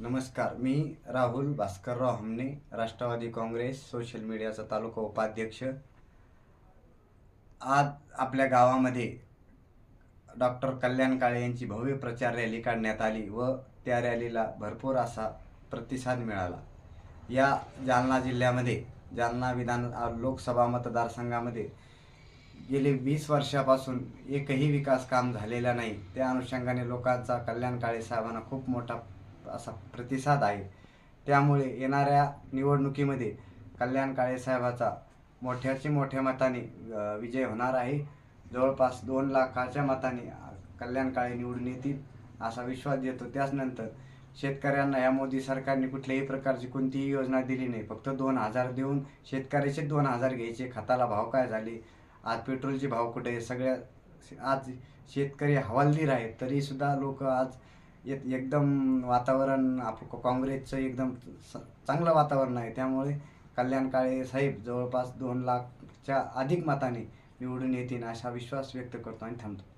नमस्कार मी राहुल भास्करराव हमने राष्ट्रवादी काँग्रेस सोशल मीडियाचा तालुका उपाध्यक्ष. आज आपल्या गावामध्ये डॉक्टर कल्याण काळे यांची भव्य प्रचार रॅली काढण्यात आली व त्या रॅलीला भरपूर असा प्रतिसाद मिळाला. या जालना जिल्ह्यामध्ये जालना विधान लोकसभा मतदारसंघामध्ये गेले वीस वर्षापासून एकही विकास काम झालेला नाही. त्या अनुषंगाने लोकांचा कल्याण काळे साहेबांना खूप मोठा असा प्रतिसाद आहे. त्यामुळे येणाऱ्या निवडणुकीमध्ये कल्याण काळे साहेबाचा मोठ्याची मोठ्या मताने विजय होणार आहे. जवळपास दोन लाखाच्या मताने कल्याण काळे निवडून येतील असा विश्वास देतो. त्याचनंतर शेतकऱ्यांना या मोदी सरकारने कुठल्याही प्रकारची कोणतीही योजना दिली नाही. फक्त दोन हजार देऊन शेतकऱ्याचे दोन हजार घ्यायचे. खताला भाव काय झाले? आज पेट्रोलचे भाव कुठे सगळ्या आज शेतकरी हवालदिर आहेत. तरीसुद्धा लोक आज एक एकदम वातावरण आप काँग्रेसचं एकदम स- चांगलं वातावरण आहे. त्यामुळे कल्याण काळे साहेब जवळपास दोन लाखच्या अधिक मताने निवडून येतील असा विश्वास व्यक्त करतो आणि थांबतो.